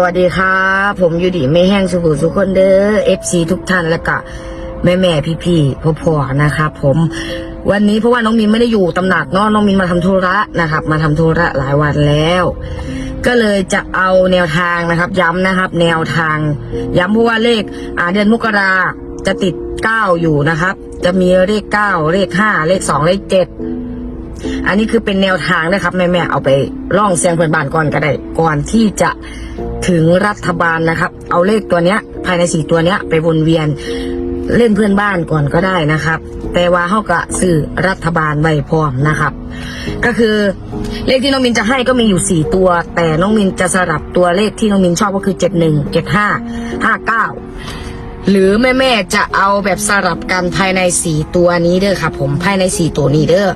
สวัสดีครับผมยูดีไม่แห้งสุขุสุขคนเด้อเอฟซีทุกท่านแล้วก็แม่แม่พี่พี่พ่อพ่อๆนะครับผมวันนี้เพราะว่าน้องมินไม่ได้อยู่ตำหนักเนาะน้องมินมาทำธุระนะครับ มาทำธุระหลายวันแล้ว ก็เลยจะเอาแนวทางนะครับ ย้ำนะครับ แนวทาง ย้ำเพราะว่าเลขอ่าเดือนมกราจะติดเก้าอยู่นะครับ จะมีเลขเก้าเลขห้าเลขสองเลขเจ็ดอันนี้คือเป็นแนวทางนะครับแม่แม่เอาไปล่องเสียงเพื่อนบ้านก่อนก็ได้ก่อนที่จะ ถึงรัฐบาลนะครับ เอาเลขตัวเนี้ย ภายในสี่ตัวเนี้ย ไปวนเวียนเล่นเพื่อนบ้านก่อนก็ได้นะครับ แต่ว่าเขาก็ซื้อรัฐบาลไว้พร้อมนะครับ ก็คือเลขที่น้องมินจะให้ก็มีอยู่สี่ตัว แต่น้องมินจะสลับตัวเลขที่น้องมินชอบก็คือเจ็ดหนึ่งเจ็ดห้าห้าเก้าหรือแม่แม่จะเอาแบบสลับกันภายในสี่ตัวนี้เด้อครับผมภายในสี่ตัวนี้เด้อ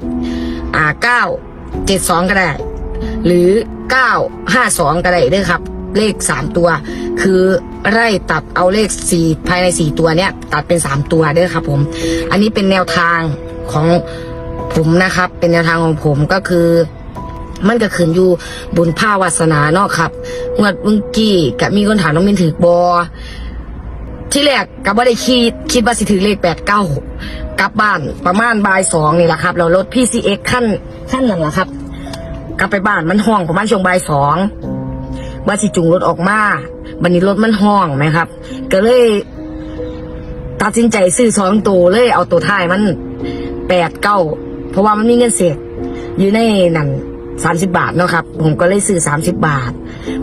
อ่าเก้าเจ็ดสองก็ได้ หรือเก้าห้าสองก็ได้เด้อครับ เลขสามตัว คือไล่ตัดเอาเลขสี่ภายในสี่ตัวเนี้ยตัดเป็นสามตัวเด้อครับ ผม อันนี้เป็นแนวทางของผมนะครับ เป็นแนวทางของผมก็คือ มันก็ขึ้นอยู่บุญภาวาสนาเนาะครับงวดเมื่อกี้กับมีคนถามน้องมินถือบอที่แรกกับว่าได้คิดคิดว่าสิถือเลขแปดเก้ากลับบ้านประมาณบ่ายสองนี่แหละครับ เรารถพี่ซีเอ็กขั้นขั้นนั่นแหละครับ กลับไปบ้านมันห้องประมาณช่วงบ่ายสอง ว่าสิจุงรถออกมาบันนี้รถมันห้องไหมครับ ก็เลยตัดสินใจซื้อสองตัวเลยเอาตัวท้ายมันแปดเก้าเพราะว่ามันมีเงินเศษอยู่ในนั่นสามสิบาทเนาะครับ ผมก็เลยซื้อสามสิบบาท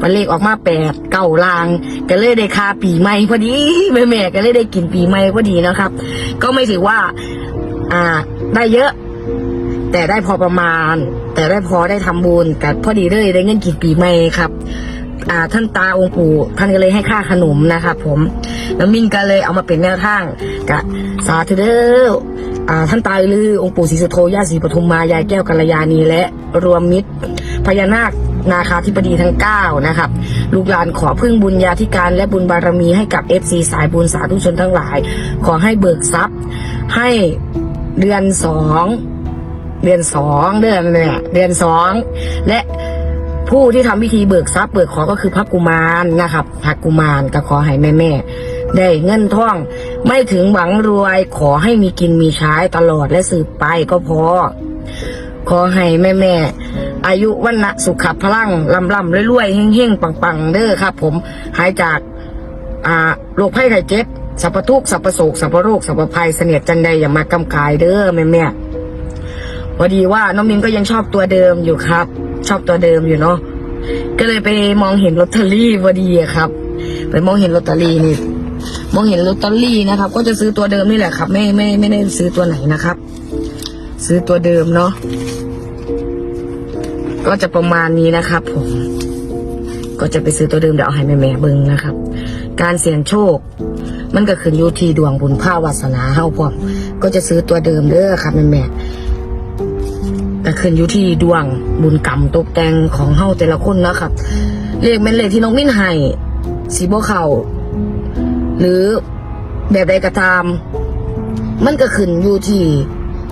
มันเลขออกมาแปดเก้าลาง ก็เลยได้ค่าปีใหม่พอดีแม่แม่ก็เลยได้กินปีใหม่พอดีนะครับ ก็ไม่ถือว่า อ่า ได้เยอะ แต่ได้พอประมาณ แต่ได้พอได้ทำบุญกับพอดีเลยได้เงินกินปีใหม่ครับ อ่าท่านตาองค์ปู่ท่านก็เลยให้ค่าขนมนะครับผมแล้วมิ่งก็เลยเอามาเป็นแนวทางกะสาธุเด้ออ่าท่านตาลือองค์ปู่ศรีสุโธย่าศรีปทุมมายายแก้วกัลยาณีและรวมมิตรพญานาคนาคาธิบดีทั้ง 9 นะครับ ลูกหลานขอพึ่งบุญญาธิการและบุญบารมีให้กับ FC สายบุญสาธุชนทั้งหลาย ขอให้เบิกทรัพย์ ให้เดือนสองเดือนสองเดือนเนี่ยเดือนสองและ ผู้ที่ทำพิธีเบิกทรัพย์เบิกขอก็คือพระกุมารนะครับพระกุมารก็ขอให้แม่แม่ได้เงินท่อง ไม่ถึงหวังรวยขอให้มีกินมีใช้ตลอดและสืบไปก็พอ ขอให้แม่แม่อายุวันนะสุขพลังลำลำรวยๆเฮ่งๆปังๆเด้อครับ ผมหายจากอ่าโรคภัยไข้เจ็บสัพพทุกสัพพโศกสัพพโรคสัพพภัยเสนียดจันใดอย่ามากำกายเด้อแม่แม่พอดีว่าน้องมินก็ยังชอบตัวเดิมอยู่ครับ ชอบตัวเดิมอยู่เนาะก็เลยไปมองเห็นลอตเตอรี่พอดีครับ ไปมองเห็นลอตเตอรี่นี่มองเห็นลอตเตอรี่นะครับ ก็จะซื้อตัวเดิมนี่แหละครับ ไม่ไม่ไม่ได้ซื้อตัวไหนนะครับ ซื้อตัวเดิมเนาะก็จะประมาณนี้นะครับ ผม ก็จะไปซื้อตัวเดิมเดี๋ยวเอาให้แม่แม่เบิ่งนะครับ การเสี่ยงโชค มันก็ขึ้นอยู่ที่ดวงบุญภาวาสนาเฮาพร้อมก็จะซื้อตัวเดิมเด้อครับแม่แม่ แต่ขึ้นอยู่ที่ดวงบุญกรรมตกแต่งของเฮาแต่ละคนนะครับ เลขเป็นเลขที่น้องมิ้นให้สีบ่เขาหรือแบบใดก็ตาม มันก็ขึ้นอยู่ที่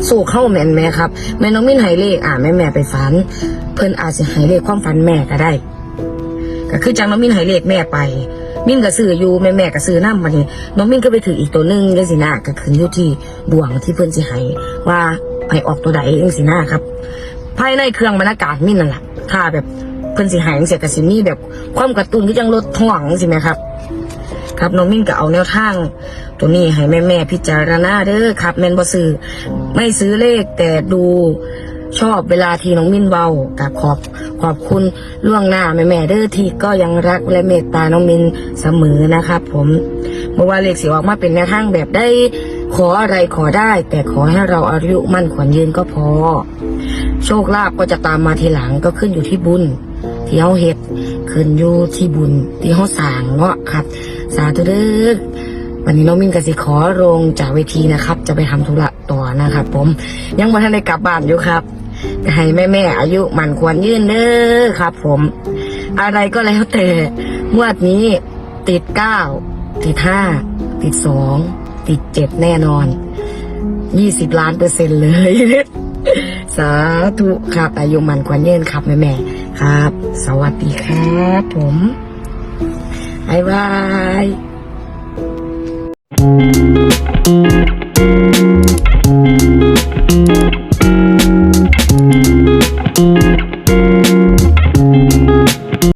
โซ่เข้าแม่นแม่ครับ แม่น้องมิ้นให้เลขอ่าแม่แม่ไปฝัน เพิ่นอาจจะให้เลขความฝันแม่ก็ได้ ก็คือจังน้องมิ้นให้เลขแม่ไป มิ้นก็ซื้ออยู่แม่แม่ก็ซื้อน้ำมานี่น้องมิ้นก็ไปถืออีกตัวหนึงจังสินะก็ขึ้นอยู่ที่ดวงที่เพิ่นสิให้ว่า ให้ออกตัวใดจังสินะครับ ภายในเครื่องบรรณากาศมิ้นนั่นแหละถ้าแบบเพิ่นสิหายเสียกสิมีแบบ ความกระตุ้นที่จังลดท้องสิไหมครับ ครับน้องมิ้นก็เอาแนวทาง ตัวนี้ให้แม่แม่พิจารณาเด้อครับแม่นบ่ซื้อไม่ซื้อเลขแต่ดูชอบเวลาที่น้องมิ้นเว้ากับขอบขอบคุณล่วงหน้าแม่แม่เด้อที่ก็ยังรักและเมตตาน้องมิ้นเสมอนะครับ ผมเมื่อว่าเลขสิออกมาเป็นแนวทางแบบได้ ขออะไรขอได้ แต่ขอให้เราอายุมั่นขวัญยืนก็พอ โชคลาภก็จะตามมาทีหลังก็ขึ้นอยู่ที่บุญ ที่เฮาเฮ็ดขึ้นอยู่ที่บุญ ที่เฮาสางเนาะครับ สาธุเด้อวันนี้น้องมินกสิขอลงจากเวทีนะครับ จะไปทำธุระต่อนะครับผมยังม่ทันได้กลับบ้านอยู่ครับให้แม่แม่อายุมันควรยืนเด้อครับ ผม อะไรก็แล้วแต่งวดนี้ติดเก้าติดห้าติดสอง ติดเจ็ดแน่นอนยี่สิบล้านเปอร์เซ็นต์เลย สาธุครับอายุมันกว่าเยินครับแม่แม่ครับ สวัสดีครับผมบายบาย